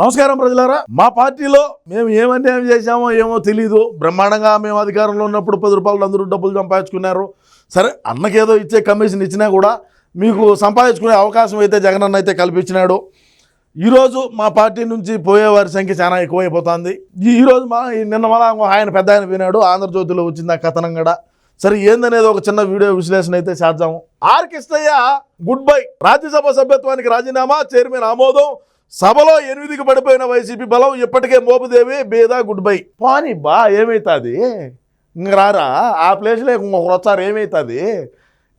నమస్కారం ప్రజలారా. మా పార్టీలో మేము ఏమన్యాయం చేశామో ఏమో తెలియదు బ్రహ్మాండంగా మేము అధికారంలో ఉన్నప్పుడు పది రూపాయలు అందరూ డబ్బులు సంపాదించుకున్నారు. సరే అన్నకేదో ఇచ్చే కమిషన్ ఇచ్చినా కూడా మీకు సంపాదించుకునే అవకాశం అయితే జగనన్న అయితే కల్పించినాడు. ఈరోజు మా పార్టీ నుంచి పోయేవారి సంఖ్య చాలా ఎక్కువైపోతుంది. ఈరోజు మా నిన్న మళ్ళా ఆయన పెద్ద ఆయన పోయినాడు ఆంధ్రజ్యోతిలో వచ్చింది ఆ కథనం కూడా. సరే ఏందనేది ఒక చిన్న వీడియో విశ్లేషణ అయితే చేద్దాము. ఆర్కిస్తయ్య గుడ్ బై. రాజ్యసభ సభ్యత్వానికి రాజీనామా చైర్మన్ ఆమోదం. సభలో ఎనిమిదికి పడిపోయిన వైసీపీ బలం ఇప్పటికే మోపుదేవి బేదా గుడ్ బై. పోనీ బా ఏమవుతుంది ఇంక రారా ఆ ప్లేస్లో ఇంకొకరు వచ్చారు ఏమవుతుంది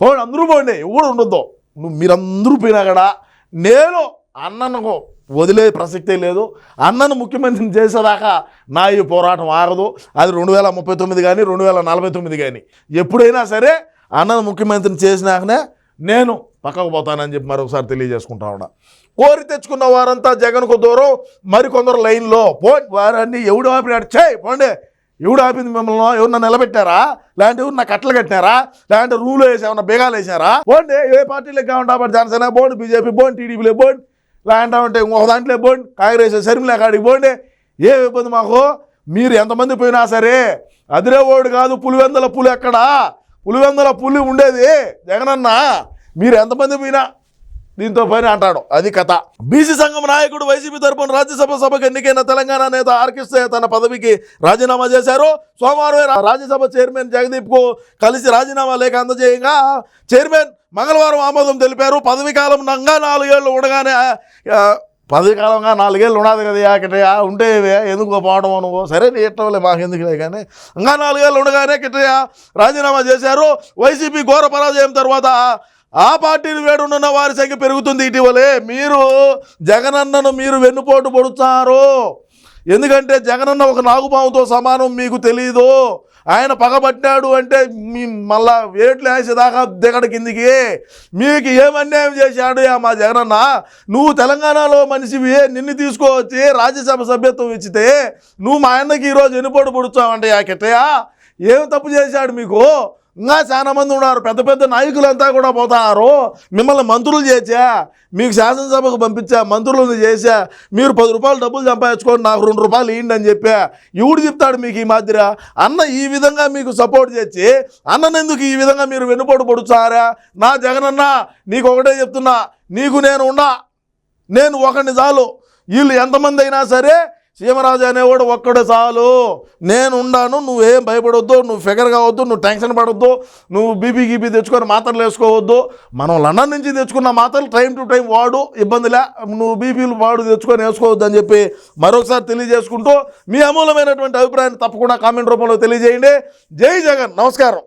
పోండి అందరూ పోండి ఎవడు ఉండొద్దు. నువ్వు మీరందరూ పోయినా కూడా నేను అన్నను వదిలే ప్రసక్తే లేదు. అన్నను ముఖ్యమంత్రిని చేసేదాకా నా ఈ పోరాటం ఆగదు అది రెండు వేల ముప్పై తొమ్మిది కానీ రెండు వేల నలభై తొమ్మిది కానీ. ఎప్పుడైనా సరే అన్నను ముఖ్యమంత్రిని చేసినాకనే నేను పక్కకు పోతానని చెప్పి మరొకసారి తెలియజేసుకుంటా ఉన్నా. కోరి తెచ్చుకున్న వారంతా జగన్కు దూరం మరికొందరు లైన్లో. పో వారాన్ని ఎవడు ఆపినాడు? చేయి పోండి. ఎవడు ఆపింది మిమ్మల్ని? ఎవరన్నా నిలబెట్టారా? లేదంటే ఎవరు కట్టలు కట్టినారా? లేదంటే రూలు వేసి ఏమన్నా బేగాలు వేసారా పోండి ఏ పార్టీలకు కావండి అప్పుడు జనసేన బోండి బీజేపీ బోండి టీడీపీలో బోండి లేదంటే ఉంటే ఇంకొక దాంట్లో బోండి కాంగ్రెస్ సరిమిలే కాడికి బోండి ఏ ఇబ్బంది మాకు? మీరు ఎంతమంది పోయినా సరే అదిరే ఓడు కాదు పులివెందల పులి ఎక్కడా? పులివెందల పులి ఉండేది జగనన్న. మీరు ఎంతమంది పోయినా దీంతో పని అంటాడు. అది కథ. బీసీ సంఘం నాయకుడు వైసీపీ తరపున రాజ్యసభ సభకు ఎన్నికైన తెలంగాణ నేత ఆర్కిస్తే తన పదవికి రాజీనామా చేశారు. సోమవారం రాజ్యసభ చైర్మన్ జగదీప్కు కలిసి రాజీనామా లేఖ అందజేయంగా చైర్మన్ మంగళవారం ఆమోదం తెలిపారు. పదవి కాలం నంగా నాలుగేళ్ళు ఉండగానే పదవి కాలంగా నాలుగేళ్ళు ఉండదు కదా కిట్టయ్య ఉంటే ఎందుకు పోవడం నువ్వు? సరే నీ ఇట్టవలే మాకు ఎందుకులే కానీ. ఇంకా నాలుగేళ్ళు ఉండగానే కిట్టయ్య రాజీనామా చేశారు. వైసీపీ ఘోర పరాజయం తర్వాత ఆ పార్టీని వేడున్న వారి సంఖ్య పెరుగుతుంది ఇటీవలే. మీరు జగనన్నను మీరు వెన్నుపోటు పొడుస్తారు ఎందుకంటే జగనన్న ఒక నాగుపాముతో సమానం మీకు తెలియదు ఆయన పగబట్టాడు అంటే మీ మళ్ళా వేట్లు వేసేదాకా దిగడ కిందికి. మీకు ఏం అన్యాయం చేశాడు మా జగనన్న? నువ్వు తెలంగాణలో మనిషివి నిన్ను తీసుకువచ్చి రాజ్యసభ సభ్యత్వం ఇచ్చితే నువ్వు మా అన్నకి ఈరోజు ఎన్నిపోటు పొడుచావంటే ఆ ఏం తప్పు చేశాడు మీకు? ఇంకా చాలా మంది ఉన్నారు. పెద్ద పెద్ద నాయకులంతా కూడా పోతారు. మిమ్మల్ని మంత్రులు చేసా. మీకు శాసనసభకు పంపించా. మంత్రులను చేసా. మీరు పది రూపాయలు డబ్బులు సంపాదించుకోండి. నాకు రెండు రూపాయలు ఇవ్వండి అని చెప్పా. ఎవడు చెప్తాడు మీకు ఈ మాదిర. అన్న ఈ విధంగా మీకు సపోర్ట్ చేసి అన్ననెందుకు ఈ విధంగా మీరు వెన్నుపోటు పొడుచారా నా జగనన్న నీకు ఒకటే చెప్తున్నా. నీకు నేను ఉన్నా. నేను ఒకడిని చాలు. వీళ్ళు ఎంతమంది అయినా సరే సీమరాజు అనేవాడు ఒక్కడే చాలు. నేను ఉండాను నువ్వేం భయపడొద్దు నువ్వు ఫిగర్ కావద్దు నువ్వు టెన్షన్ పడొద్దు నువ్వు బీపీ గీపీ తెచ్చుకొని మాత్రలు వేసుకోవద్దు. మనం లండన్ నుంచి తెచ్చుకున్న మాత్రలు టైం టు టైం వాడు ఇబ్బందిలే నువ్వు బీపీలు వాడు తెచ్చుకొని వేసుకోవద్దు అని చెప్పి మరొకసారి తెలియజేసుకుంటూ మీ అమూలమైనటువంటి అభిప్రాయాన్ని తప్పకుండా కామెంట్ రూపంలో తెలియజేయండి. జై జగన్ నమస్కారం.